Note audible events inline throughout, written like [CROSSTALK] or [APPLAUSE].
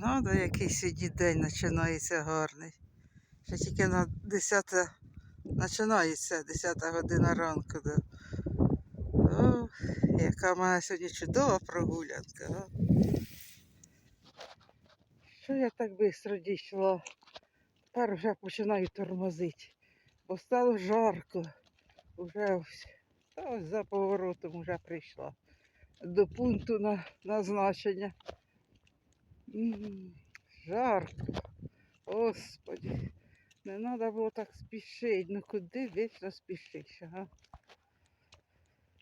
надо, який сьогодні день починається гарний. Ще тільки на 10 починається 10 година ранку. Да. О, яка мене сьогодні чудова прогулянка. А? Що я так швидко дійшла? Тепер вже починаю тормозити, бо стало жарко. Уже ось, ось за поворотом вже прийшла до пункту на, назначення. Жарко. Господи. Не треба було так спішити. Ну куди вічно спішиш, ага?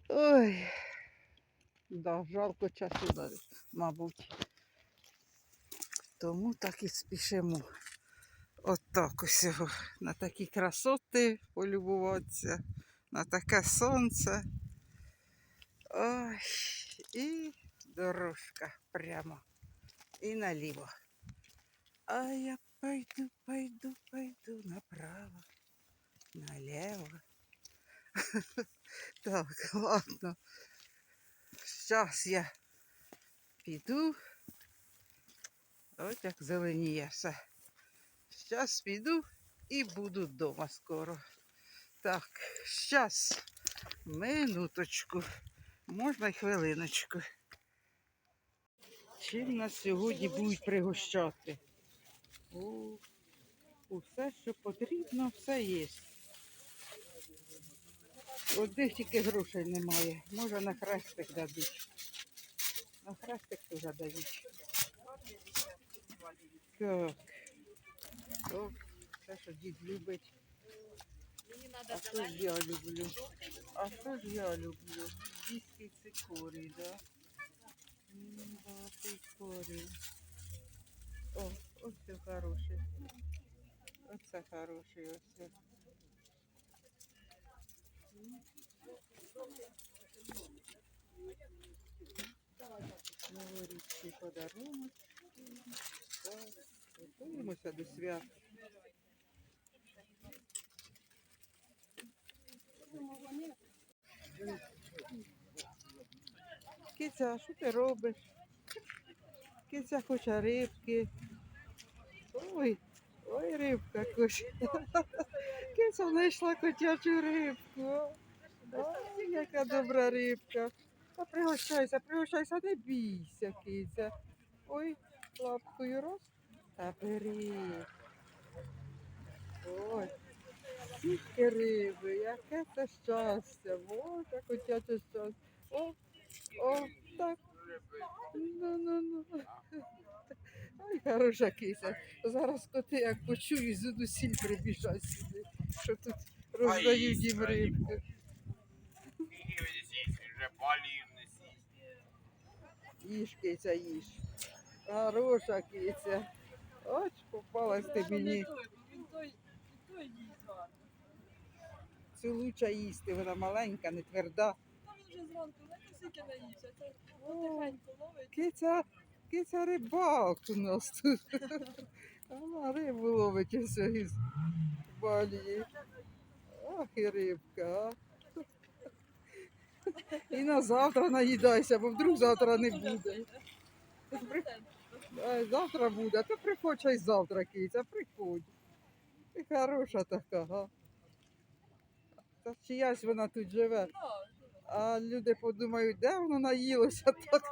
Ой. Да, жалко часу навіть, мабуть. Тому так і спішимо. От так ось. На такі красоти полюбуватися, на таке сонце. Ой, і дорожка прямо. І наліво. А я пойду, пойду, пойду направо, налево. [LAUGHS] Так, ладно. Зараз я піду. Ось як зеленіє все. Зараз піду і буду вдома скоро. Так, зараз, минуточку, можна й хвилиночку. Чим нас сьогодні будуть пригощати? О, усе, що потрібно, все є. Одних тільки грошей немає. Може на хрестик дадуть. На хрестик теж дають. Так. О, це, що дід любить. А що ж я люблю? А що ж я люблю? Дійський цикорій, да? М, Да, цикорій. О, ось це хороший. Оце хороший ось. Новорічний подарунок. Так, Готуємося до свят. Киця, що ти робиш? Киця хоче рибки. Ой, ой, рибка хоче. [LAUGHS] Киця знайшла котячу рибку. Ой, яка добра рибка. Та пригощайся, пригощайся, не бійся, киця. Ой, лапкою раз. Та бери. Ой, скільки риби, яке це щастя. Боже, котяче щастя. О, о, так. Ну, ну, ну. Ай, хороша кися. Зараз коти, як почують, звідусіль прибіжать сюди, що тут роздають їм рибки. Їж, киця, їж. Хороша киця. Ось попалась ти мені. Цю луча їсти, вона маленька, не тверда. Вже зранку не скільки наївся, це потихеньку ловить. Киця, киця рибак у нас тут. [LAUGHS] Вона рибу ловить ось із балії. Ах і рибка. І на завтра наїдайся, бо вдруг завтра не буде. Завтра буде, а то приходь ще й завтра, киця, приходь. Ти хороша така, га. Та чиясь вона тут живе. А люди подумають, де воно наїлося так.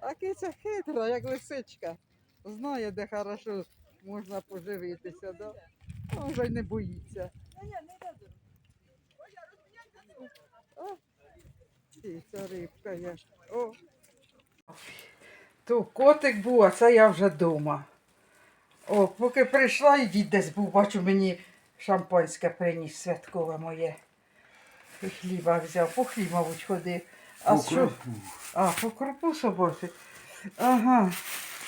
А киця хитра, як лисичка. Знає, де хорошо можна поживитися, да? А вже й не боїться. О, Киця рибка є. О. То котик був, а це я вже вдома. О, поки прийшла і дід десь був, бачу, мені шампанське приніс святкове моє. І хліба взяв, по хліб, мабуть, ходив. А що? А, по крупу собачу. Ага.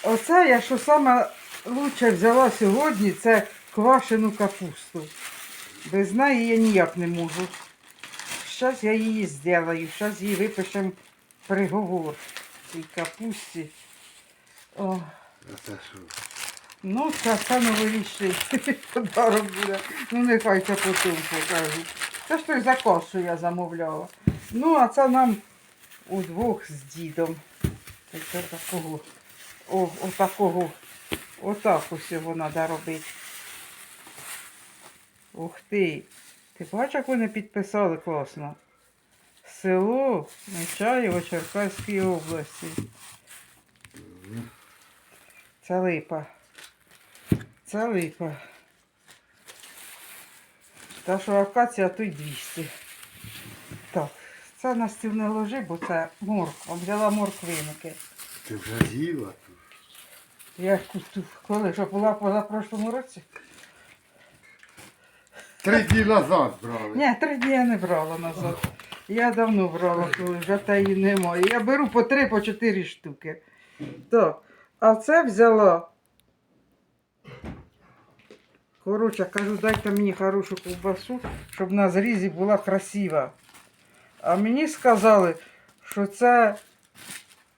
Оце я що саме лучше взяла сьогодні, це квашену капусту. Без неї я ніяк не можу. Зараз я її зроблю, зараз її випишемо приговор цій капусті. О, А це що? ну, це, це новорічний [LAUGHS] подарок буде. Ну, нехай це потім покажу. Це ж той закос, що я замовляла. Ну, а це нам удвох з дідом. Це такого О, отакого. Отак ось його треба робити. Ух ти. Ти бачиш, як вони підписали класно? Село Нечаєво Черкаської області. Це липа. Це липа. Та що акація, то й 200. Так, це на стіл не ложи, бо це морква. Взяла морквинки. Ти вже з'їла тут. Я куту. Коли що була позапрошлому році? Три дні назад брали. Ні, три дні я не брала назад. Я давно брала, коли вже та її немає. Я беру по три, по чотири штуки. Так, а це взяла. Коротше, кажу, дайте мені хорошу ковбасу, щоб на зрізі була красива. А мені сказали, що це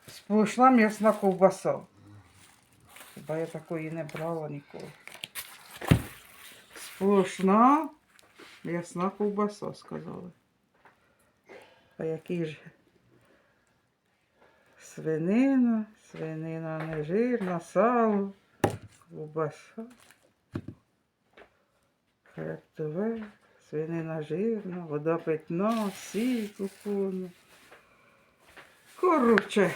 сплошна м'ясна ковбаса. Хіба я такої не брала ніколи. Сплошна м'ясна ковбаса, сказали. А який ж свинина, свинина нежирна, сало, ковбаса, хребтове, свинина жирна, вода питна, сіль купона. Коротше,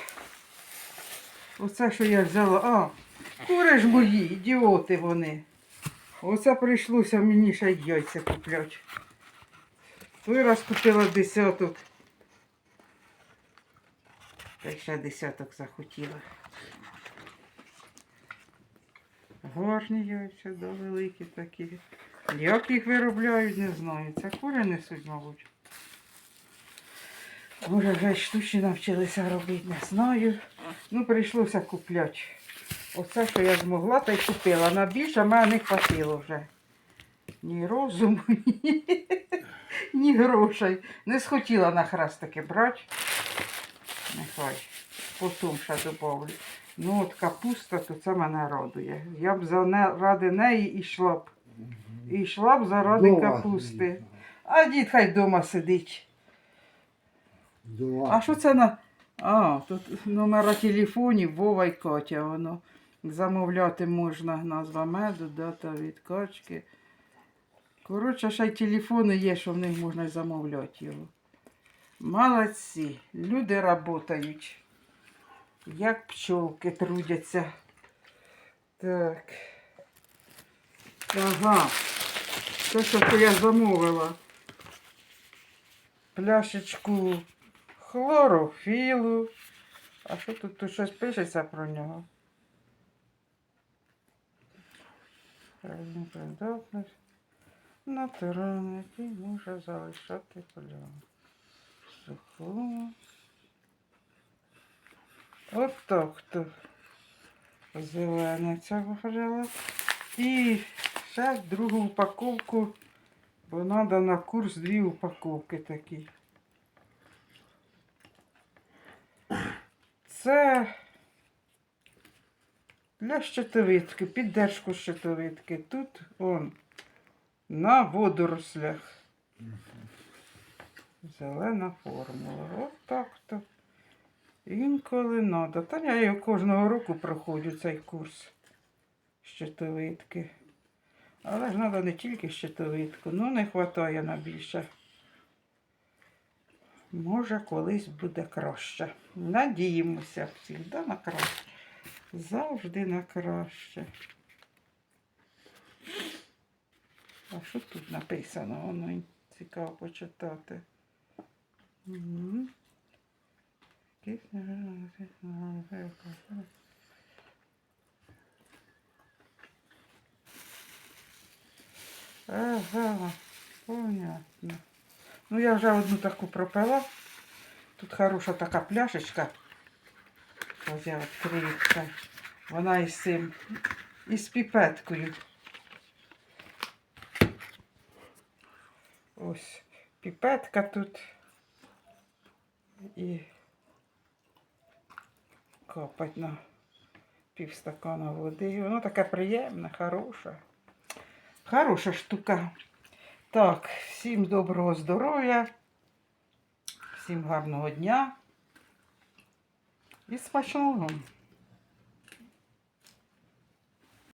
оце, що я взяла. А, кури ж мої, ідіоти вони. Оце прийшлося мені ще й яйця купляти. Той раз купила десяток. Та ще десяток захотіла. Гарні яйця, да, великі такі. Як їх виробляють, не знаю. Це кури несуть, мабуть. Може, вже штучні навчилися робити, не знаю. Ну, прийшлося купляти. Оце, що я змогла, та й купила. На більше мене не хватило вже. Ні розуму, [LAUGHS] ні, ні грошей. Не схотіла на хрестики брати. Нехай. Потім ще добавлю. Ну от капуста, то це мене радує. Я б за ради неї йшла б. І йшла б заради Дома капусти. сидить. А дід хай вдома сидить. Дома. А що це на. А, тут номера телефонів Вова і Катя, воно. Замовляти можна назва меду, дата відкачки. Коротше, ще й телефони є, що в них можна й замовляти його. Молодці, люди працюють. Як пчолки трудяться. Так. Ага. Це, що я замовила. Пляшечку хлорофілу. А що тут, тут щось пишеться про нього? Придатність. Натуральний, який може залишати пляму. Сухому. От так то. Зелене ця взяла. І ще другу упаковку, бо треба на курс дві упаковки такі. Це для щитовидки, піддержку щитовидки. Тут он на водорослях. Зелена формула. От так то. Інколи треба. Та я його кожного року проходжу цей курс щитовидки. Але ж треба не тільки щитовидку, ну не вистачає на більше. Може, колись буде краще. Надіємося завжди на краще. Завжди на краще. А що тут написано? Воно цікаво почитати. Мгм. Ага, понятно. Ну, я вже одну таку пропила. Тут хороша така пляшечка. Ось я відкриється. Вона із цим, із піпеткою. Ось піпетка тут. І капать на півстакана води. Воно таке приємне, хороше. Хороша штука. Так, всім доброго здоров'я, всім гарного дня і смачного.